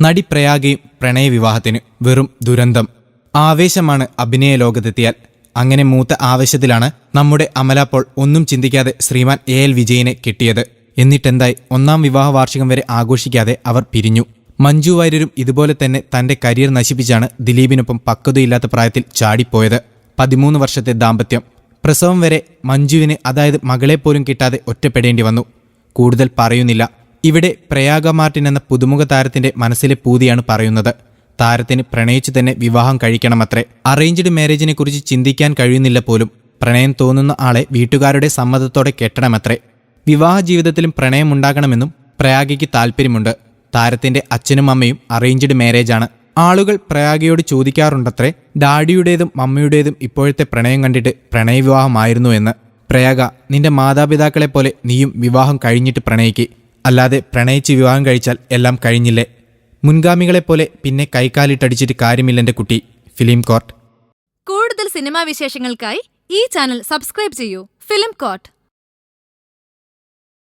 നടി പ്രയാഗയും പ്രണയവിവാഹത്തിന് വെറും ദുരന്തം. ആവേശമാണ് അഭിനയ ലോകത്തെത്തിയാൽ. അങ്ങനെ മൂത്ത ആവേശത്തിലാണ് നമ്മുടെ അമല പോൾ ഒന്നും ചിന്തിക്കാതെ ശ്രീമാൻ എ എൽ വിജയനെ കെട്ടിയത്. എന്നിട്ടെന്തായി? ഒന്നാം വിവാഹ വാർഷികം വരെ ആഘോഷിക്കാതെ അവർ പിരിഞ്ഞു. മഞ്ജു വാര്യരും ഇതുപോലെ തന്നെ തന്റെ കരിയർ നശിപ്പിച്ചാണ് ദിലീപിനൊപ്പം പക്വതയില്ലാത്ത പ്രായത്തിൽ ചാടിപ്പോയത്. പതിമൂന്ന് വർഷത്തെ ദാമ്പത്യം. പ്രസവം വരെ മഞ്ജുവിന് അതായത് മകളെപ്പോലും കിട്ടാതെ ഒറ്റപ്പെടേണ്ടി വന്നു. കൂടുതൽ പറയുന്നില്ല. ഇവിടെ പ്രയാഗ മാർട്ടിൻ എന്ന പുതുമുഖ താരത്തിന്റെ മനസ്സിലെ പൂതിയാണ് പറയുന്നത്. താരത്തിന് പ്രണയിച്ചു തന്നെ വിവാഹം കഴിക്കണമത്രേ. അറേഞ്ച്ഡ് മാരേജിനെ കുറിച്ച് ചിന്തിക്കാൻ കഴിയുന്നില്ല പോലും. പ്രണയം തോന്നുന്ന ആളെ വീട്ടുകാരുടെ സമ്മതത്തോടെ കെട്ടണമത്രേ. വിവാഹ ജീവിതത്തിലും പ്രണയമുണ്ടാകണമെന്നും പ്രയാഗയ്ക്ക് താല്പര്യമുണ്ട്. താരത്തിന്റെ അച്ഛനും അമ്മയും അറേഞ്ച്ഡ് മാരേജാണ് ആളുകൾ പ്രയാഗയോട് ചോദിക്കാറുണ്ടത്രേ ഡാഡിയുടേതും മമ്മയുടേതും ഇപ്പോഴത്തെ പ്രണയം കണ്ടിട്ട് പ്രണയവിവാഹമായിരുന്നു എന്ന്. പ്രയാഗ നിന്റെ മാതാപിതാക്കളെ പോലെ നീയും വിവാഹം കഴിഞ്ഞിട്ട് പ്രണയിക്ക്. അല്ലാതെ പ്രണയിച്ച് വിവാഹം കഴിച്ചാൽ എല്ലാം കഴിഞ്ഞില്ലേ? മുൻഗാമികളെപ്പോലെ പിന്നെ കൈക്കാലിട്ടടിച്ചിട്ട് കാര്യമില്ലെന്റെ കുട്ടി. Film court. കൂടുതൽ സിനിമാ വിശേഷങ്ങൾക്കായി ഈ ചാനൽ സബ്സ്ക്രൈബ് ചെയ്യൂ. Film coat